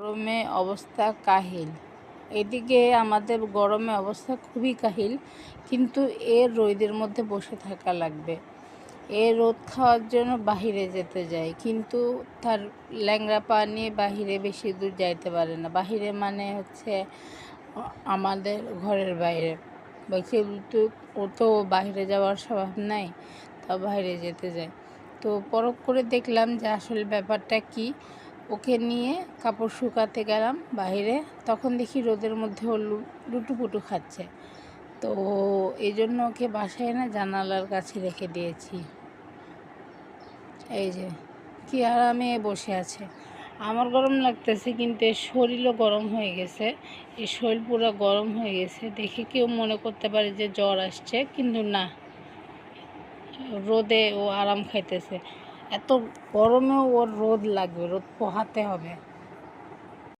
গরমে অবস্থা কাহিল। এদিকে আমাদের গরমে অবস্থা খুবই কাহিল, কিন্তু এর রোদের মধ্যে বসে থাকা লাগবে। এ রোদ খাওয়ার জন্য বাহিরে যেতে যায়, কিন্তু তার ল্যাংরা পা নিয়ে বাহিরে বেশি দূর যাইতে পারে না। বাহিরে মানে হচ্ছে আমাদের ঘরের বাইরে। বলছে তো ও তো বাইরে যাওয়ার স্বভাব নাই তা বাইরে যেতে যায়। তো পরখ করে দেখলাম যে আসলে ব্যাপারটা কি ওকে নিয়ে কাপড় শুকাতে গেলাম বাইরে। তখন দেখি রোদের মধ্যে ও লুটুপুটু খাচ্ছে। তো এই জন্য ওকে বাসায় না জানালার কাছে রেখে দিয়েছি। এই যে কি আরামে বসে আছে। আমার গরম লাগতেছে, কিন্তু এর শরীরও গরম হয়ে গেছে। এই শরীর পুরো গরম হয়ে গেছে। দেখে কেউ মনে করতে পারে যে জ্বর আসছে, কিন্তু না। রোদে ও আরাম খাইতেছে। এত গরমেও ওর রোদ লাগবে রোদ পোহাতে হবে।